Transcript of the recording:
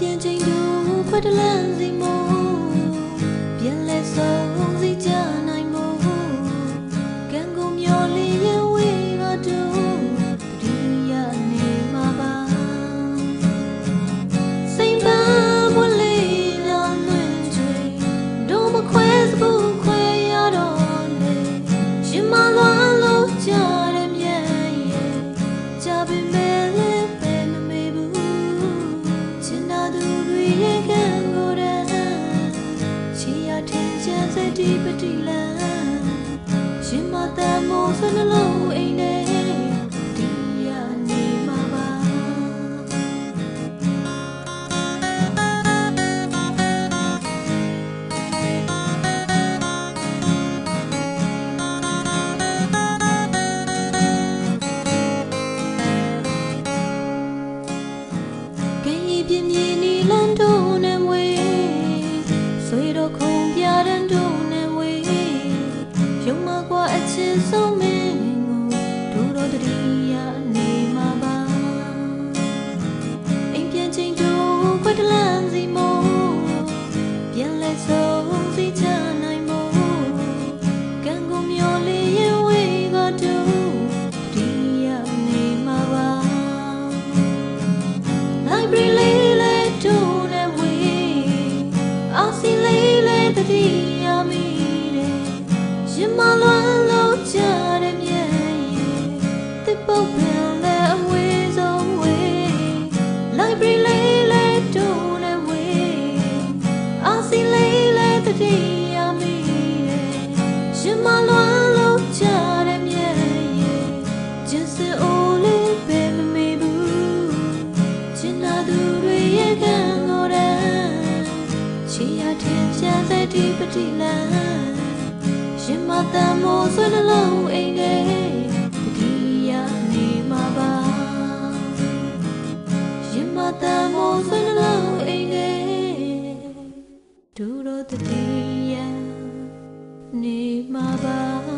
ပြန်ချိန်သူခွက်တလန့်စီမို့ပြန်လဲဆုံး ထင်ချင်စတိပတိလန်ရှင်မတမ်းမို့စနှလုံးအိမ်နဲ့ ဆုံးမင်းကိုတို့တို့တတိယနေမှာပါအိမ်ပြန်ချိန်တို့ခွက်တလန့်စီမို့ စီလေးလေးတတိယမိတယ်ရင်မလွမ်းလို့ကြတဲ့မြဲရဲ့ Just only baby me boo ချင်နာသူတွေရဲ့ကံကိုယ်တည်းချီရထင်ချမ်းစတိပတိလန်ရှင်မတမ်းမို့ဆွေးနှလုံး တတိယနေမှာပါ